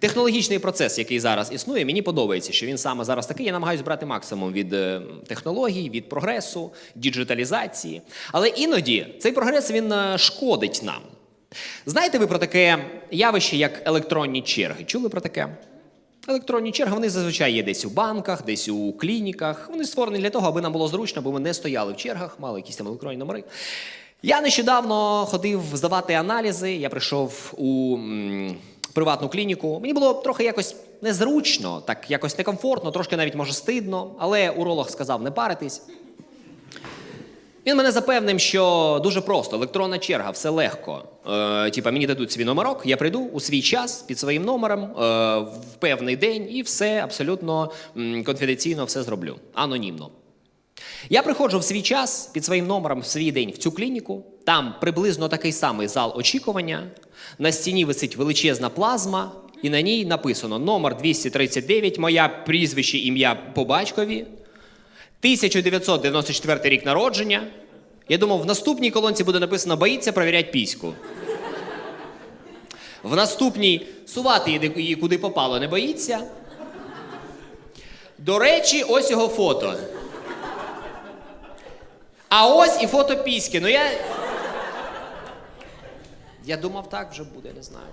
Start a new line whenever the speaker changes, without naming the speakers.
Технологічний процес, який зараз існує, мені подобається, що він саме зараз такий. Я намагаюся брати максимум від е, технологій, від прогресу, діджиталізації. Але іноді цей прогрес він е, шкодить нам. Знаєте ви про таке явище, як електронні черги? Чули про таке? Електронні черги вони зазвичай є десь у банках, десь у клініках. Вони створені для того, аби нам було зручно, бо ми не стояли в чергах, мали якісь там електронні номери. Я нещодавно ходив здавати аналізи. Я прийшов у приватну клініку. Мені було трохи якось незручно, так якось некомфортно, трошки навіть може стидно, але уролог сказав не паритись. Він мене запевнив, що дуже просто, електронна черга, все легко. Е, типа мені дадуть свій номерок, я прийду у свій час під своїм номером е, в певний день і все абсолютно конфіденційно все зроблю, анонімно. Я приходжу в свій час під своїм номером в свій день в цю клініку. Там приблизно такий самий зал очікування. На стіні висить величезна плазма, і на ній написано номер 239, моя прізвище, ім'я по батькові. 1994 рік народження. Я думав, в наступній колонці буде написано боїться провірять піську. В наступній сувати її куди попало, не боїться. До речі, ось його фото. А ось і фото піськи. Ну я. Я думав, так вже буде, не знаю.